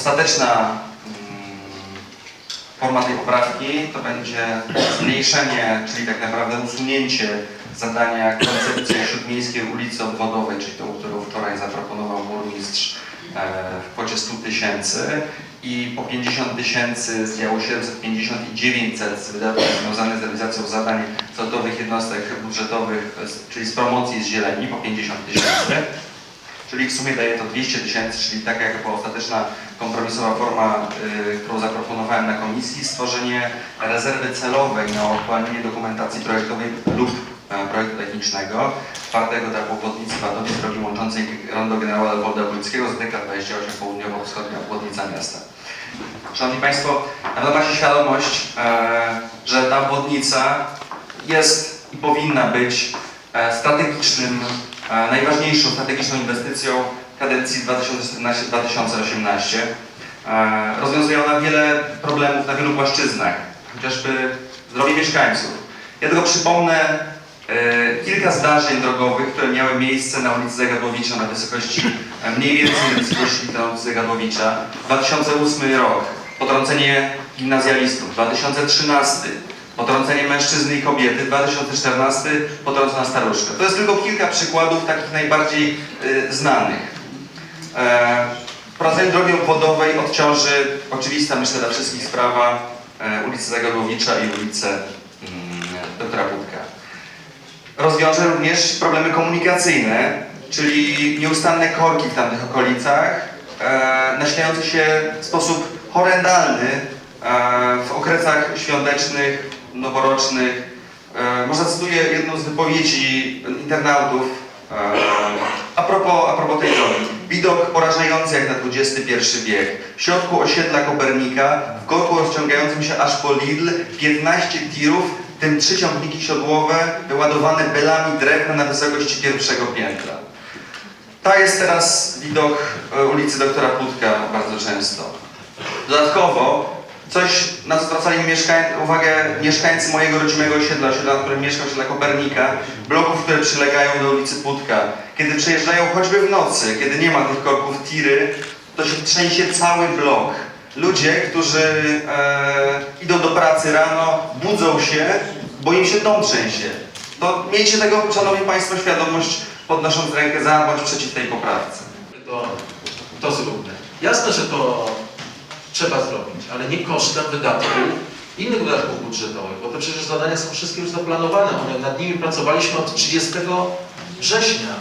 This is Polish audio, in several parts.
Ostateczna mm, forma tej poprawki to będzie zmniejszenie, czyli tak naprawdę usunięcie zadania koncepcji śródmiejskiej ulicy Obwodowej, czyli tą, którą wczoraj zaproponował burmistrz e, w kwocie 100 tysięcy i po 50 tysięcy z działu 750 i 900 z wydatków związanych z realizacją zadań celowych jednostek budżetowych, czyli z promocji z zieleni po 50 tysięcy. Czyli w sumie daje to 200 tysięcy, czyli taka jak była ostateczna kompromisowa forma, y, którą zaproponowałem na komisji, stworzenie rezerwy celowej na aktualnienie dokumentacji projektowej lub e, projektu technicznego czwartego etapu obwodnicy Wadowic, drogi łączącej rondo generała Leopolda Wójckiego z DK 28 południowo-wschodnia obwodnica miasta. Szanowni Państwo, na pewno macie świadomość, e, że ta obwodnica jest i powinna być e, strategicznym, najważniejszą strategiczną inwestycją kadencji 2014-2018. E, Rozwiązuje ona wiele problemów na wielu płaszczyznach, chociażby zdrowie mieszkańców. Ja tylko przypomnę e, kilka zdarzeń drogowych, które miały miejsce na ulicy Zagadłowicza na wysokości e, mniej więcej na wysokości na ulicy Zagadłowicza. 2008 rok, potrącenie gimnazjalistów. 2013 potrącenie mężczyzny i kobiety. 2014 potrącona staruszka. To jest tylko kilka przykładów takich najbardziej y, znanych. E, Wprowadzenie drogi obwodowej odciąży oczywista, myślę, dla wszystkich sprawa e, ulicy Zagadłowicza i ulicę mm, doktora Budka. Rozwiąże również problemy komunikacyjne, czyli nieustanne korki w tamtych okolicach, e, nasilające się w sposób horrendalny w okresach świątecznych, noworocznych. Może zacytuję jedną z wypowiedzi internautów a propos, a propos tej drogi. Widok porażający jak na XXI wiek. W środku osiedla Kopernika, w korku rozciągającym się aż po Lidl, 15 tirów, tym trzy ciągniki siodłowe wyładowane belami drewna na wysokości pierwszego piętra. Ta jest teraz widok e, ulicy doktora Putka bardzo często. Dodatkowo, coś na co zwracali uwagę mieszkańcy mojego rodzimego osiedla, osiedla, w którym mieszkam, osiedla Kopernika, bloków, które przylegają do ulicy Putka. Kiedy przejeżdżają choćby w nocy, kiedy nie ma tych korków tiry, to się trzęsie cały blok. Ludzie, którzy e, idą do pracy rano, budzą się, bo im się dom trzęsie. To miejcie tego, Szanowni Państwo, świadomość, podnosząc rękę za bądź przeciw tej poprawce. to, to zróbmy. Jasne, że to trzeba zrobić, ale nie kosztem wydatków, innych wydatków budżetowych, bo te przecież zadania są wszystkie już zaplanowane. One, nad nimi pracowaliśmy od 30 września.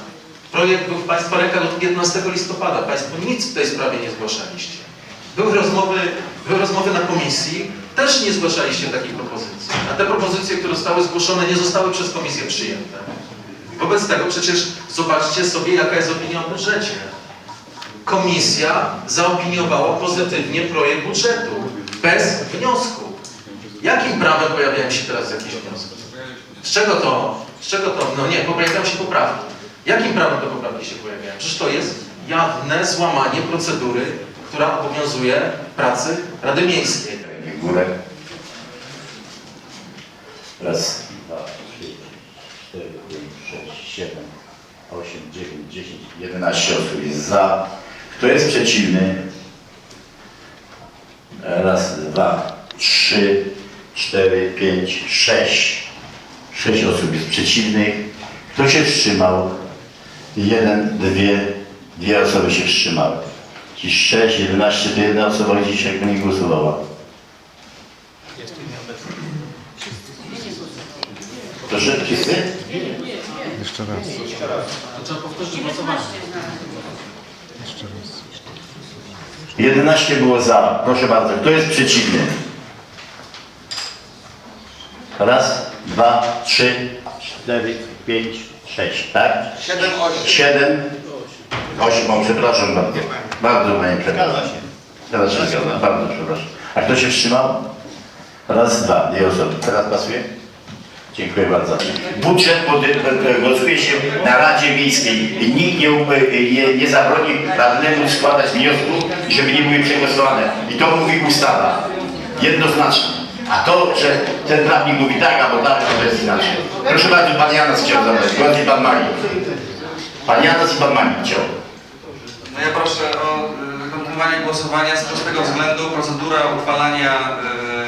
Projekt był w Państwa rękach od 15 listopada. Państwo nic w tej sprawie nie zgłaszaliście. Były rozmowy, były rozmowy na komisji, też nie zgłaszaliście takiej propozycji. A te propozycje, które zostały zgłoszone, nie zostały przez komisję przyjęte. Wobec tego przecież zobaczcie sobie, jaka jest opinia o budżecie. Komisja zaopiniowała pozytywnie projekt budżetu, bez wniosku. Jakim prawem pojawiają się teraz jakieś wnioski? Z czego to, z czego to, no nie, pojawiają się poprawki. Jakim prawem te poprawki się pojawiają? Przecież to jest jawne złamanie procedury, która obowiązuje pracy Rady Miejskiej. górę. Raz, dwa, trzy, cztery, pięć, sześć, siedem, osiem, dziewięć, dziesięć, jedenaście osób jest za. Kto jest przeciwny? Raz, dwa, trzy, cztery, pięć, sześć. Sześć osób jest przeciwnych. Kto się wstrzymał? Jeden, dwie, dwie osoby się wstrzymały. Ci sześć, jedenaście, to jedna osoba dzisiaj nie głosowała. Proszę, wszyscy? Jeszcze raz. To trzeba powtórzyć głosowanie. Jeszcze raz. 11 było za. Proszę bardzo. Kto jest przeciwny? Raz, dwa, trzy, cztery, pięć, sześć, tak? 7, 8. Siedem, osiem, o, przepraszam bardzo. Bardzo panie przepraszam. Teraz się zgadza, bardzo przepraszam. A kto się wstrzymał? Raz, dwa, dwie osoby. Teraz pasuje? Dziękuję bardzo. Budżet głosuje się na Radzie Miejskiej. Nikt nie, nie, nie zabroni radnemu składać wniosku, żeby nie były przegłosowane. I to mówi ustawa. Jednoznacznie. A to, że ten prawnik mówi tak albo tak, to jest inaczej. Proszę bardzo, pan Janas chciał zabrać. Głos i pan Mani. Pan Janas i pan Mani chciał. No ja proszę o y, kontynuowanie głosowania z prostego względu procedura uchwalania, mm,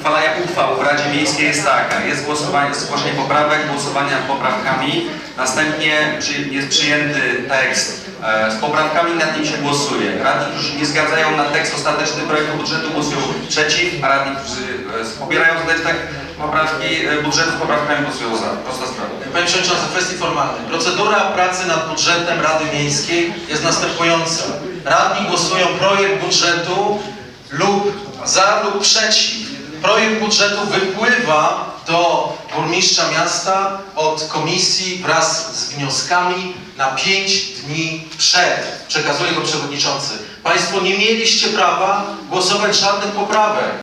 uchwalania uchwał w Radzie Miejskiej jest taka. Jest głosowanie, zgłoszenie poprawek, głosowania nad poprawkami, następnie jest przyjęty tekst e, z poprawkami, nad nim się głosuje. Radni, którzy nie zgadzają na tekst ostateczny projektu budżetu głosują przeciw, a radni, którzy e, popierają ten tekst poprawki e, budżetu z poprawkami głosują za. Prosta sprawa. Panie Przewodniczący, kwestii formalnej. Procedura pracy nad budżetem Rady Miejskiej jest następująca. Radni głosują projekt budżetu lub za lub przeciw. Projekt budżetu wypływa do burmistrza miasta od komisji wraz z wnioskami na 5 dni przed. Przekazuje go przewodniczący. Państwo nie mieliście prawa głosować żadnych poprawek.